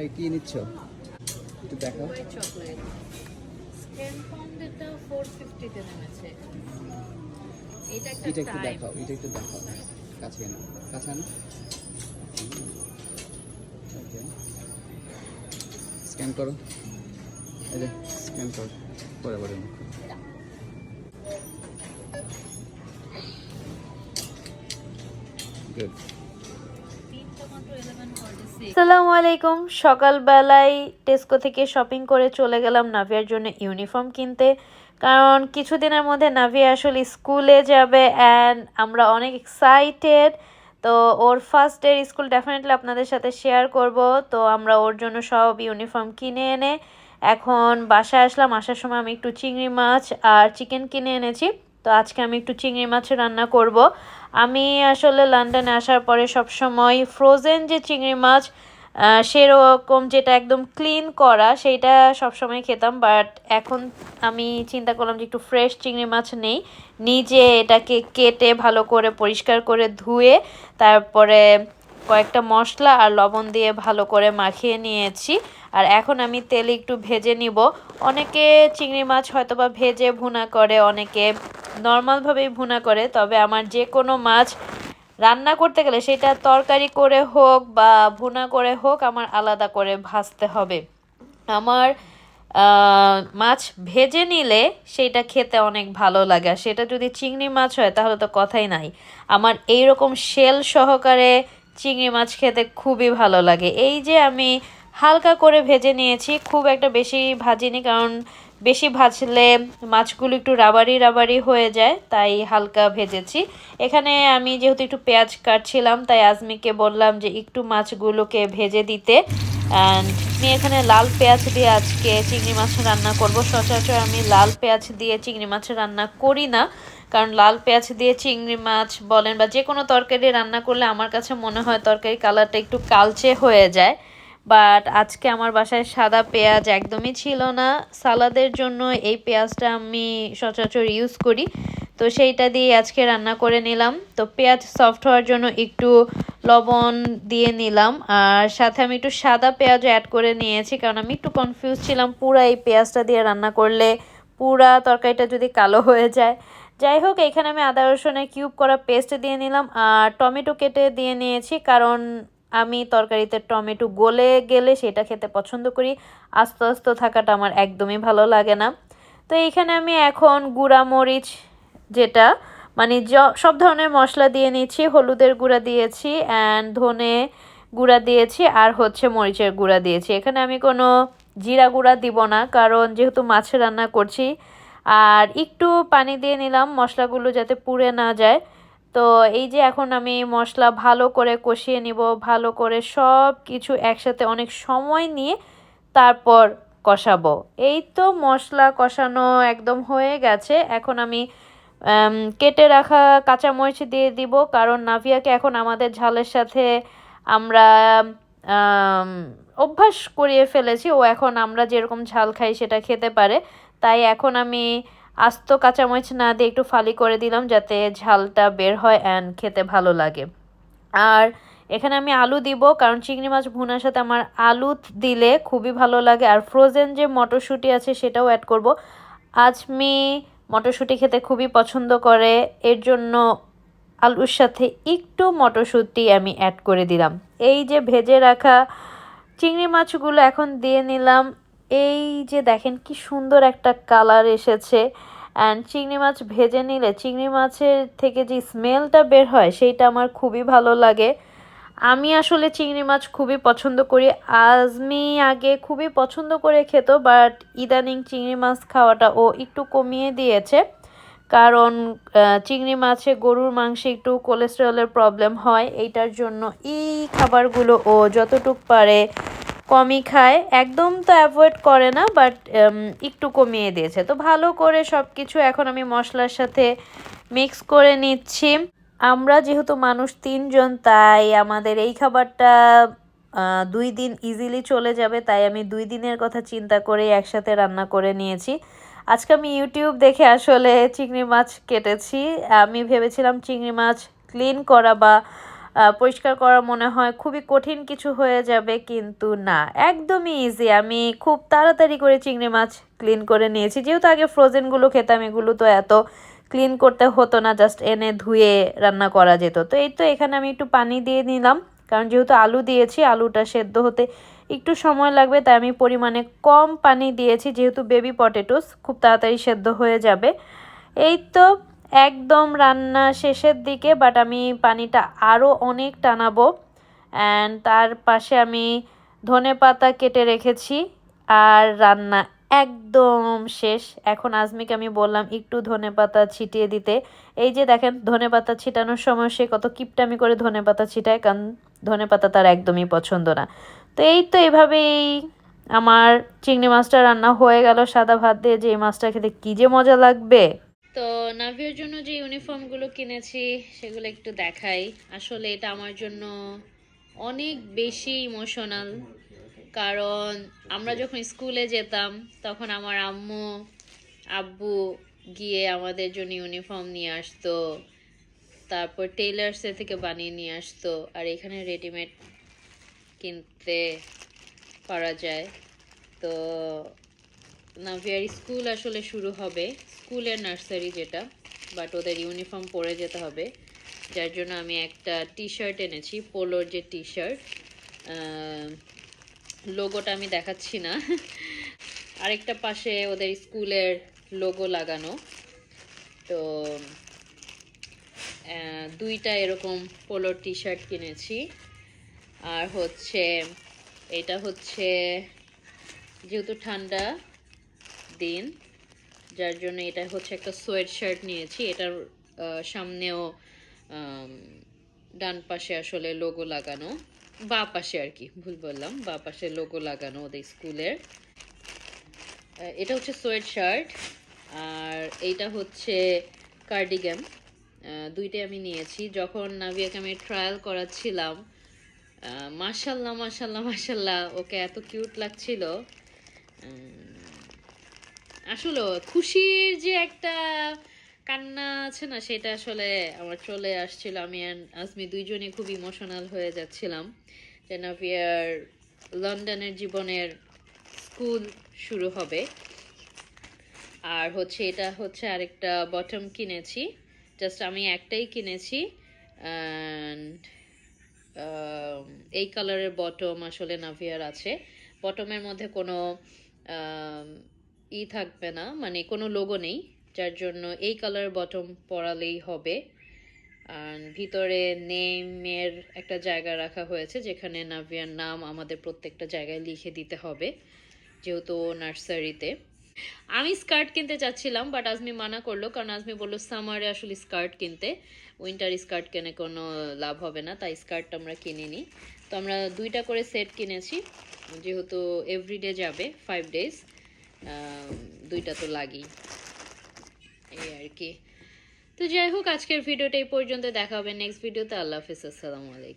এই কি নিচ্ছ? একটু হোয়াইট চকলেট স্ক্যান এটা 450 তে নেমেছে। এটা একটা একটু দেখাও এটা একটু দেখাও। কাছে না কাছে না ওকে। স্ক্যান করো। এই যে স্ক্যান করো। পরে পরে। গুড তিনটা মাত্র 1146 আসসালামু আলাইকুম। সকালবেলায় টেস্কো থেকে শপিং করে চলে গেলাম নাভিয়ার জন্য ইউনিফর্ম কিনতে। কারণ কিছুদিনের মধ্যে নাভিয়া আসলে স্কুলে যাবে অ্যান্ড আমরা অনেক এক্সাইটেড তো ওর ফার্স্ট ডে স্কুল ডেফিনেটলি আপনাদের সাথে শেয়ার করব। তো আমরা ওর জন্য সব ইউনিফর্ম কিনে এনে এখন বাসায় আসলাম। আসার সময় আমি একটু চিংড়ি মাছ আর চিকেন কিনে এনেছি। তো আজকে আমি একটু চিংড়ি মাছ রান্না করব। আমি আসলে লন্ডনে আসার পরে সব সময় ফ্রোজেন যে চিংড়ি মাছ সেরকম যেটা একদম ক্লিন করা, সেইটা সবসময় খেতাম। বাট এখন আমি চিন্তা করলাম যে একটু ফ্রেশ চিংড়ি মাছ নেই। নিজে এটাকে কেটে ভালো করে পরিষ্কার করে ধুয়ে, তারপরে কয়েকটা মশলা আর লবণ দিয়ে ভালো করে মাখিয়ে নিয়েছি। আর এখন আমি তেলে একটু ভেজে নিব। অনেকে চিংড়ি মাছ হয়তো বা ভেজে ভুনা করে, অনেকে নর্মালভাবেই ভুনা করে, তবে আমার যে কোনো মাছ রান্না করতে গেলে সেটা তরকারি করে হোক বা ভুনা করে হোক আমার আলাদা করে ভাজতে হবে। আমার মাছ ভেজে নিলে সেটা খেতে অনেক ভালো লাগে। সেটা যদি চিংড়ি মাছ হয় তাহলে তো কথাই নাই। আমার এই রকম শেল সহকারে চিংড়ি মাছ খেতে খুবই ভালো লাগে। এই যে আমি হালকা করে ভেজে নিয়েছি, খুব একটা বেশি ভাজিনি কারণ বেশি ভাজলে মাছগুলো একটু রাবারি রাবারি হয়ে যায়, তাই হালকা ভেজেছি। এখানে আমি যেহেতু একটু পেঁয়াজ কাটছিলাম, তাই আজমিকে বললাম যে একটু মাছগুলোকে ভেজে দিতে। অ্যান্ড আমি এখানে লাল পেঁয়াজ দিয়ে আজকে চিংড়ি মাছ রান্না করব। সচরাচর আমি লাল পেঁয়াজ দিয়ে চিংড়ি মাছ রান্না করি না, কারণ লাল পেঁয়াজ দিয়ে চিংড়ি মাছ বলেন বা যে কোনো তরকারি রান্না করলে আমার কাছে মনে হয় তরকারি কালারটা একটু কালচে হয়ে যায়। বাট আজকে আমার বাসায় সাদা পেঁয়াজ একদমই ছিল না। সালাদের জন্য এই পেঁয়াজটা আমি সচরাচর ইউজ করি। তো সেইটা দিয়ে আজকে রান্না করে নিলাম। তো পেঁয়াজ সফট হওয়ার জন্য একটু লবণ দিয়ে নিলাম। আর সাথে আমি একটু সাদা পেঁয়াজ অ্যাড করে নিয়েছি। কারণ আমি একটু কনফিউজ ছিলাম পুরা এই পেঁয়াজটা দিয়ে রান্না করলে পুরা তরকারিটা যদি কালো হয়ে যায়। যাই হোক, এখানে আমি আদা রসুনের কিউব করা পেস্ট দিয়ে নিলাম। আর টমেটো কেটে দিয়ে নিয়েছি। কারণ আমি তরকারিতে টমেটো গলে গেলে সেটা খেতে পছন্দ করি। আস্তে আস্তে থাকাটা আমার একদমই ভালো লাগে না। তো এইখানে আমি এখন গুঁড়া মরিচ যেটা মানে সব ধরনের মশলা দিয়ে নিচ্ছি, হলুদের গুঁড়া দিয়েছি অ্যান্ড ধনে গুঁড়া দিয়েছি আর হচ্ছে মরিচের গুঁড়া দিয়েছি। এখানে আমি কোনো জিরা গুঁড়া দিব না, কারণ যেহেতু মাছ রান্না করছি, আর একটু পানি দিয়ে নিলাম মশলাগুলো যাতে পুড়ে না যায়। তো এই যে এখন আমি মশলা ভালো করে কষিয়ে নিব, ভালো করে সব কিছু একসাথে অনেক সময় নিয়ে তারপর কষাবো। এই তো মশলা কষানো একদম হয়ে গেছে। এখন আমি কেটে রাখা কাঁচামরিচ দিয়ে দিব, কারণ নাভিয়াকে এখন আমাদের ঝালের সাথে আমরা অভ্যাস করিয়ে ফেলেছি। ও এখন আমরা যেরকম ঝাল খাই সেটা খেতে পারে। তাই এখন আমি আস্ত কাঁচামরিচ না দিয়ে একটু ফালি করে দিলাম যাতে ঝালটা বের হয় অ্যান্ড খেতে ভালো লাগে। আর এখানে আমি আলু দিব, কারণ চিংড়ি মাছ ভুনার সাথে আমার আলু দিলে খুবই ভালো লাগে। আর ফ্রোজেন যে মটরশুঁটি আছে সেটাও অ্যাড করব। আজমি মটরশুঁটি খেতে খুবই পছন্দ করে, এর জন্য আলুর সাথে একটু মটরশুঁটি আমি অ্যাড করে দিলাম। এই যে ভেজে রাখা চিংড়ি মাছগুলো এখন দিয়ে নিলাম। এই যে দেখেন কি সুন্দর একটা কালার এসেছে। অ্যান্ড চিংড়ি মাছ ভেজে নিলে, চিংড়ি মাছের থেকে যে স্মেলটা বের হয়, সেইটা আমার খুবই ভালো লাগে। আমি আসলে চিংড়ি মাছ খুবই পছন্দ করি। আজমি আগে খুবই পছন্দ করে খেত বাট ইদানিং চিংড়ি মাছ খাওয়াটা ও একটু কমিয়ে দিয়েছে। কারণ চিংড়ি মাছে গরুর মাংসে একটু কোলেস্টেরলের প্রবলেম হয়। এইটার জন্য এই খাবারগুলো ও যতটুক পারে কমই খায়। একদম তো অ্যাভয়েড করে না বাট একটু কমিয়ে দিয়েছে। তো ভালো করে সব কিছু এখন আমি মশলার সাথে মিক্স করে নিচ্ছি। আমরা যেহেতু মানুষ তিনজন, তাই আমাদের এই খাবারটা দুই দিন ইজিলি চলে যাবে, তাই আমি দুই দিনের কথা চিন্তা করে একসাথে রান্না করে নিয়েছি। আজকে আমি ইউটিউব দেখে আসলে চিংড়ি মাছ কেটেছি। আমি ভেবেছিলাম চিংড়ি মাছ ক্লিন করা বা পরিষ্কার করা মনে হয় খুবই কঠিন কিছু হয়ে যাবে, কিন্তু না, একদমই ইজি আমি খুব তাড়াতাড়ি করে চিংড়ি মাছ ক্লিন করে নিয়েছি। যেহেতু আগে ফ্রোজেনগুলো খেতাম, এগুলো তো এত ক্লিন করতে হতো না জাস্ট এনে ধুয়ে রান্না করা যেত। তো এই তো এখানে আমি একটু পানি দিয়ে নিলাম, কারণ যেহেতু আলু দিয়েছি, আলুটা সেদ্ধ হতে একটু সময় লাগবে, তাই আমি পরিমাণে কম পানি দিয়েছি, যেহেতু বেবি পটেটোস খুব তাড়াতাড়ি সেদ্ধ হয়ে যাবে। এই তো একদম রান্না শেষের দিকে বাট আমি পানিটা আরও অনেক টানাবো। অ্যান্ড তার পাশে আমি ধনে পাতা কেটে রেখেছি আর রান্না একদম শেষ। এখন আজমিকে আমি বললাম একটু ধনে পাতা ছিটিয়ে দিতে। এই যে দেখেন, ধনে পাতা ছিটানোর সময় সে কত কিপটামি করে ধনে পাতা ছিটায়, কারণ ধনে পাতা তার একদমই পছন্দ না। তো এই তো এইভাবেই আমার চিংড়ি মাছটা রান্না হয়ে গেল, সাদা ভাত দিয়ে যে এই মাছটা খেতে কী যে মজা লাগবে। তো নাভিয়ার জন্য যে ইউনিফর্মগুলো কিনেছি, সেগুলো একটু দেখাই। আসলে এটা আমার জন্য অনেক বেশি ইমোশনাল কারণ আমরা যখন স্কুলে যেতাম, তখন আমার আম্মু, আব্বু গিয়ে আমাদের জন্য ইউনিফর্ম নিয়ে আসতো। তারপর টেইলার্সের থেকে বানিয়ে নিয়ে আসতো। আর এখানে রেডিমেড কিনতে পারা যায়। তো নাভিয়ার স্কুল আসলে শুরু হবে, স্কুলের নার্সারি যেটা বাট ওদের ইউনিফর্ম পরে যেতে হবে। যার জন্য আমি একটা টি শার্ট এনেছি, পোলোর যে টি শার্ট লোগোটা আমি দেখাচ্ছি না। আরেকটা পাশে ওদের স্কুলের লোগো লাগানো। তো দুইটা এরকম পোলোর টি শার্ট কিনেছি। আর হচ্ছে, এটা হচ্ছে, যেহেতু ঠান্ডা দিন যার জন্য এটা হচ্ছে একটা সোয়েট শার্ট নিয়েছি। এটার সামনেও ডান পাশে আসলে লোগো লাগানো। বা পাশে আর কি ভুল বললাম। বা পাশে লোগো লাগানো ওদের স্কুলের। এটা হচ্ছে সোয়েট শার্ট আর এইটা হচ্ছে কার্ডিগ্যান দুইটাই আমি নিয়েছি। যখন নাভিয়াকে আমি ট্রায়াল করাচ্ছিলাম আহ, মাশাল্লাহ মাশাল্লাহ মাশাল্লাহ ওকে এত কিউট লাগছিল। আসলে খুশির যে একটা কান্না আছে না সেটা আসলে আমার চলে আসছিল। আমি আজমি দুইজনে খুব ইমোশনাল হয়ে যাচ্ছিলাম। যে নাভিয়ার লন্ডনের জীবনের স্কুল শুরু হবে। আর হচ্ছে এটা হচ্ছে আরেকটা বটম কিনেছি। জাস্ট আমি একটাই কিনেছি। অ্যান্ড এই কালারের বটম আসলে নাভিয়ার আছে। বটমের মধ্যে কোনো আম, ই থাকবে না মানে কোনো লোগো নেই, যার জন্য এই কালার বটম পরালেই হবে। আর ভিতরে নেমের একটা জায়গা রাখা হয়েছে, যেখানে নাভিয়ার নাম আমাদের প্রত্যেকটা জায়গায় লিখে দিতে হবে, যেহেতু নার্সারিতে। আমি স্কার্ট কিনতে চাচ্ছিলাম বাট আজমি মানা করল, কারণ আজমি বলল, সামারে আসলে স্কার্ট কিনতে উইন্টার স্কার্ট কিনে কোনো লাভ হবে না, তাই স্কার্টটা আমরা কিনিনি। তো আমরা দুইটা করে সেট কিনেছি, যেহেতু এভরিডে যাবে ফাইভ ডেজ দুইটা তো লাগেই। এই আর কি। তো যাই হোক, আজকের ভিডিওটা এই পর্যন্ত। দেখা হবে নেক্সট ভিডিওতে আল্লাহ হাফিজ, আসসালামু আলাইকুম।